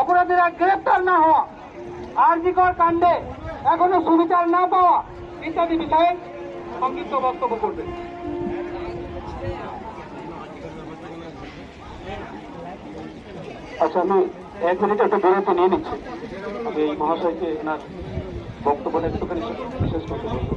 অপরাধীরা গ্রেপ্তার না হওয়া, আর্জিকর কাণ্ডে এখনও সুবিচার না পাওয়া ইত্যাদি বিষয়ে সংক্ষিপ্ত বক্তব্য করবে। আচ্ছা আমি এক মিনিট একটা বিরতি নিয়ে নিচ্ছি। আমি এই মহাশয়কে এনার বক্তব্যটা একটুখানি বিশেষ করতে বলব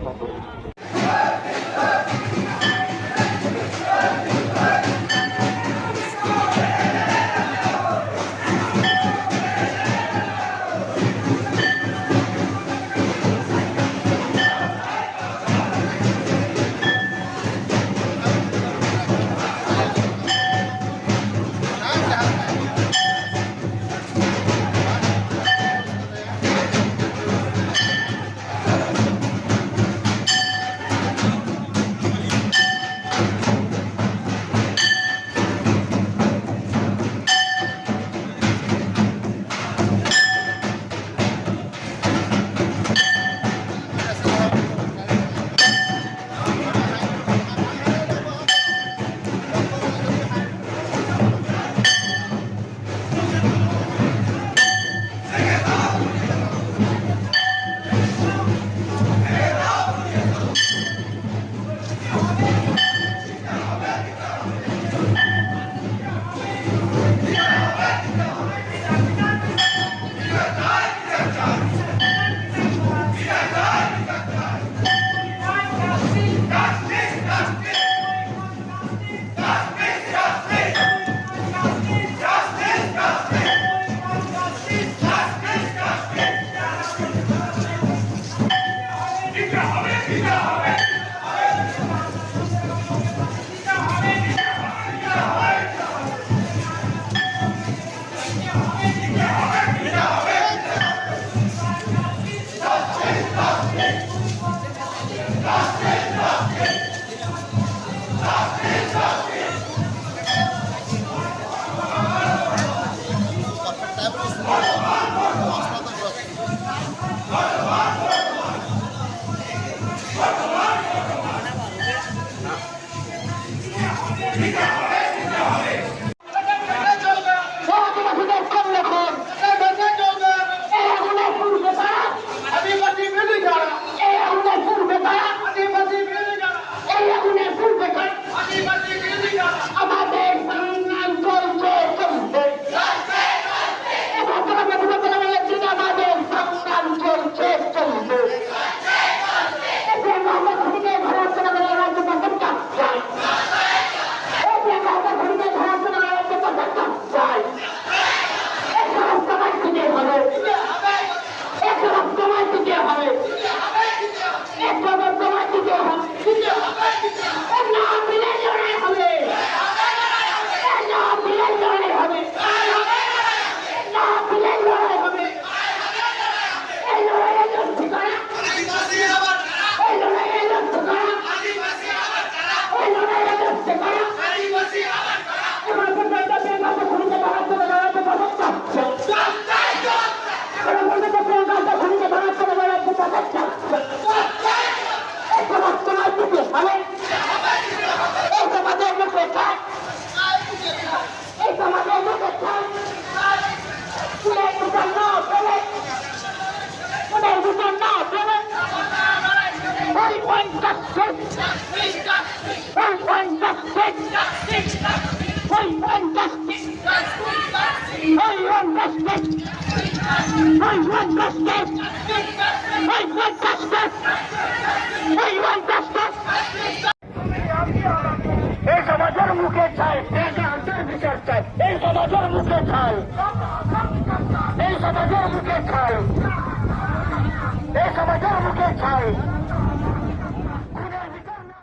এই সমাজের মুখে চাই। বিচার চাই এই সমাজের মুখে চাই। এই সমাজের মুখে চাই। এই সমাজের মুখে চাই।